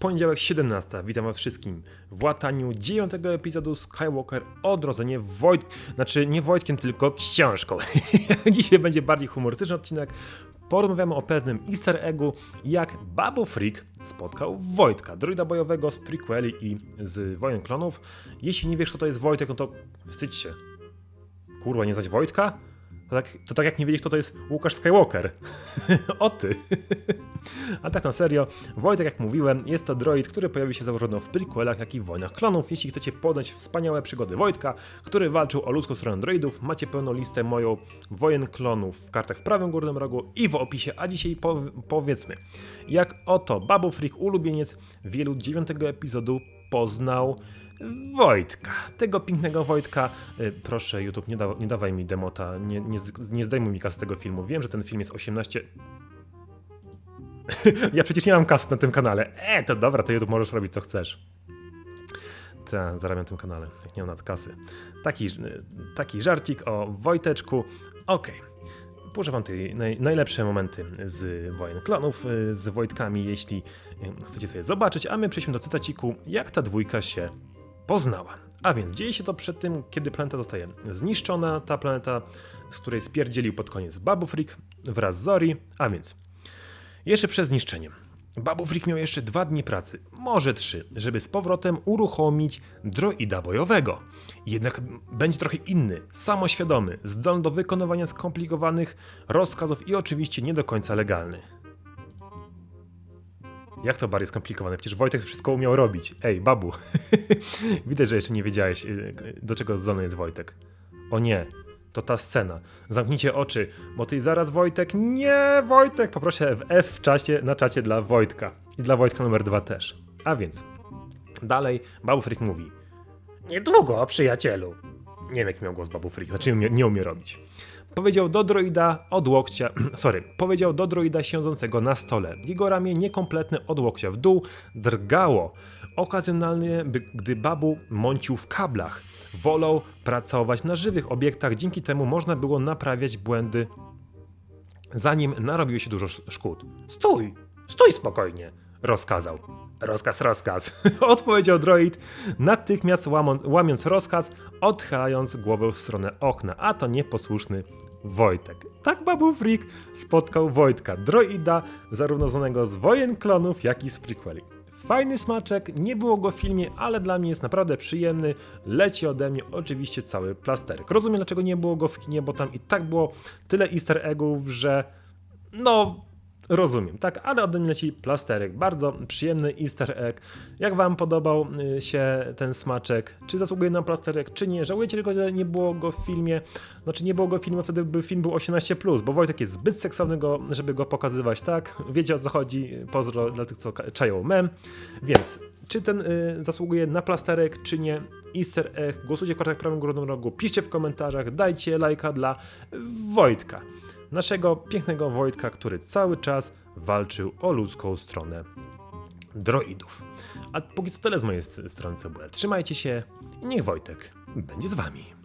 Poniedziałek 17. Witam was wszystkim w łataniu dziewiątego epizodu Skywalker Odrodzenie Wojt... Znaczy nie Wojtkiem, tylko książką. Dzisiaj będzie bardziej humorystyczny odcinek. Porozmawiamy o pewnym easter eggu, jak Babu Freak spotkał Wojtka, droida bojowego z prequeli i z Wojen Klonów. Jeśli nie wiesz, kto to jest Wojtek, no to wstydź się. Kurwa, nie znać Wojtka? To tak, to tak jak nie wiedzieć, kto to jest Łukasz Skywalker. o ty. A tak na serio, Wojtek, jak mówiłem, jest to droid, który pojawił się zarówno w prequelach, jak i w Wojnach Klonów. Jeśli chcecie poznać wspaniałe przygody Wojtka, który walczył o ludzką stronę droidów, macie pełną listę moją Wojen Klonów w kartach w prawym górnym rogu i w opisie. A dzisiaj po, powiedzmy, jak oto Babu Freak, ulubieniec wielu dziewiątego epizodu, poznał Wojtka, tego pięknego Wojtka. Y, Proszę, YouTube, nie, da, nie dawaj mi demota, nie, nie, nie zdejmuj mi z tego filmu. Wiem, że ten film jest 18. ja przecież nie mam kas na tym kanale. E, to dobra, to YouTube możesz robić co chcesz. Ta, zarabiam na tym kanale, jak nie mam nad kasy. Taki, taki żarcik o Wojteczku. Okej. Puszczę wam te naj, najlepsze momenty z Wojen Klonów, y, z Wojtkami, jeśli y, chcecie sobie zobaczyć, a my przejdźmy do cytaciku, jak ta dwójka się poznała. A więc dzieje się to przed tym, kiedy planeta zostaje zniszczona, ta planeta, z której spierdzielił pod koniec Babu Freak wraz z Zori, a więc jeszcze przed zniszczeniem. Babu miał jeszcze dwa dni pracy, może trzy, żeby z powrotem uruchomić droida bojowego. Jednak będzie trochę inny, samoświadomy, zdolny do wykonywania skomplikowanych rozkazów i oczywiście nie do końca legalny. Jak to bardziej skomplikowane? Przecież Wojtek wszystko umiał robić. Ej, babu. Widać, że jeszcze nie wiedziałeś, y, do czego zdolny jest Wojtek. O nie, to ta scena. Zamknijcie oczy, bo ty zaraz Wojtek. Nie, Wojtek! Poproszę w F w czasie, na czacie dla Wojtka. I dla Wojtka numer dwa też. A więc, dalej, Babu Freak mówi. Niedługo, przyjacielu. Nie wiem, jaki miał głos Babu Freak, znaczy nie umie robić. Powiedział do droida od łokcia, sorry, powiedział do droida siedzącego na stole. Jego ramię niekompletne od łokcia w dół drgało. Okazjonalnie, gdy babu mącił w kablach. Wolał pracować na żywych obiektach, dzięki temu można było naprawiać błędy, zanim narobiło się dużo sz- szkód. Stój! Stój spokojnie! Rozkazał. Rozkaz, rozkaz. Odpowiedział droid, natychmiast łamiąc rozkaz, odchylając głowę w stronę okna, a to nieposłuszny Wojtek. Tak Babu Freak spotkał Wojtka, droida, zarówno znanego z wojen klonów, jak i z prequeli. Fajny smaczek, nie było go w filmie, ale dla mnie jest naprawdę przyjemny. Leci ode mnie oczywiście cały plasterek. Rozumiem, dlaczego nie było go w kinie, bo tam i tak było tyle easter eggów, że no, rozumiem, tak, ale ode leci plasterek. Bardzo przyjemny easter egg. Jak wam podobał y, się ten smaczek? Czy zasługuje na plasterek, czy nie? Żałujecie tylko, że nie było go w filmie? Znaczy nie było go w filmie, wtedy by film był 18+, bo Wojtek jest zbyt seksowny, go, żeby go pokazywać tak. Wiecie o co chodzi, pozdro dla tych, co czają mem. Więc, czy ten y, zasługuje na plasterek, czy nie? Easter egg, głosujcie w kartach prawym górnym rogu, piszcie w komentarzach, dajcie lajka dla Wojtka naszego pięknego Wojtka, który cały czas walczył o ludzką stronę droidów. A póki co tyle z mojej strony, było. Trzymajcie się i niech Wojtek będzie z wami.